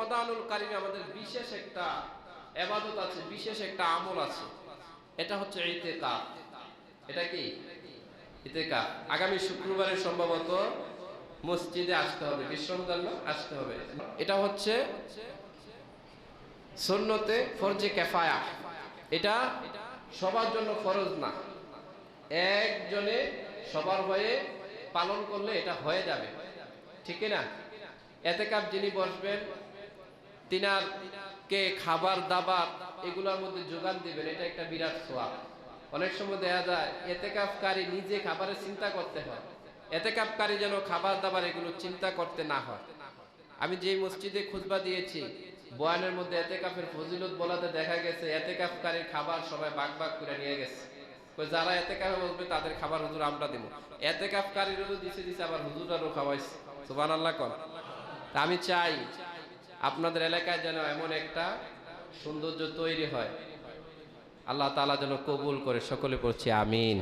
রমাদানুল কারিমে আমাদের বিশেষ একটা এবাদত আছে, বিশেষ একটা আমল আছে। এটা হচ্ছে ইতেকাফ। এটা কি? ইতেকাফ। আগামী শুক্রবারে সম্ভবত মসজিদে আসতে হবে। বিশ্ববিদ্যালয় আসতে হবে। এটা হচ্ছে সুন্নতে ফরজে ক্যাফায়া এটা সবার জন্য ফরজ না। একজনে সবার হয়ে পালন করলে এটা হয়ে যাবে। ঠিক না? এতে কাপ যিনি বসবেন তিনার কে খাবার, দাবার এগুলোর মধ্যে যোগান দিবেন, এটা একটা বিরাট সোয়াব। অনেক সময় দেখা যায়, এতেকাফকারী নিজে খাবারের চিন্তা করতে হয়। এতেকাফকারী যেন খাবার, দাবার এগুলো চিন্তা করতে না হয়। আমি যেই মসজিদে খুতবা দিয়েছি, বয়ানের মধ্যে এতেকাফের ফজিলত বলাতে দেখা গেছে, এতেকাফকারীর খাবার সবাই বাগ বাগ করে নিয়ে গেছে। যারা এতে এতেকাফে বসবে, তাদের খাবার হুজুর আমরা দেবো। এতেকাফকারীরও দিছে দিছে আবার হুজুরারও খাওয়াইছে। সুবান আল্লাহ কর আমি চাই আপনাদের এলাকায় যেন এমন একটা সৌন্দর্য তৈরি হয়। আল্লাহ তালা যেন কবুল করে, সকলে পড়ছি আমিন।